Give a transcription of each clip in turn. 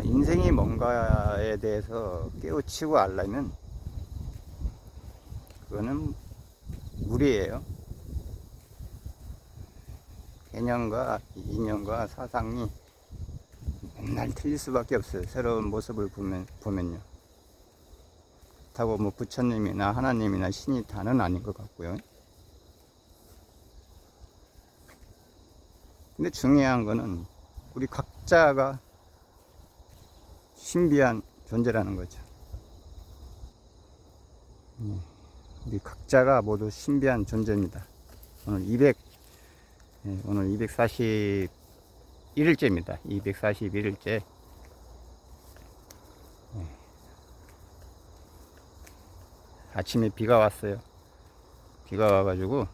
인생이 뭔가에 대해서 깨우치고 알려면 그거는 무리예요. 개념과 이념과 사상이 맨날 틀릴 수밖에 없어요. 새로운 모습을 보면, 보면요. 그렇다고 뭐 부처님이나 하나님이나 신이 다는 아닌 것 같고요. 근데 중요한 거는 우리 각자가 신비한 존재라는 거죠. 음, 우리 각자가 모두 신비한 존재입니다. 오늘 200, 예, 오늘 241일째입니다. 241일째. 예. 아침에 비가 왔어요. 비가 와가지고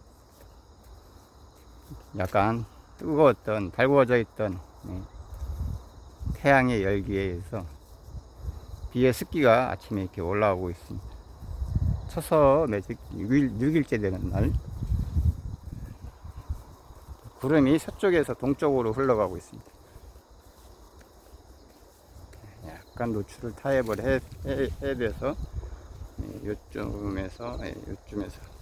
약간 뜨거웠던, 달구어져 있던 예, 태양의 열기에 의해서 비의 습기가 아침에 이렇게 올라오고 있습니다. 쳐서 매직 6일, 6일째 되는 날 구름이 서쪽에서 동쪽으로 흘러가고 있습니다. 약간 노출을 타협을 해, 해, 해야 돼서 예, 요쯤에서 예, 요쯤에서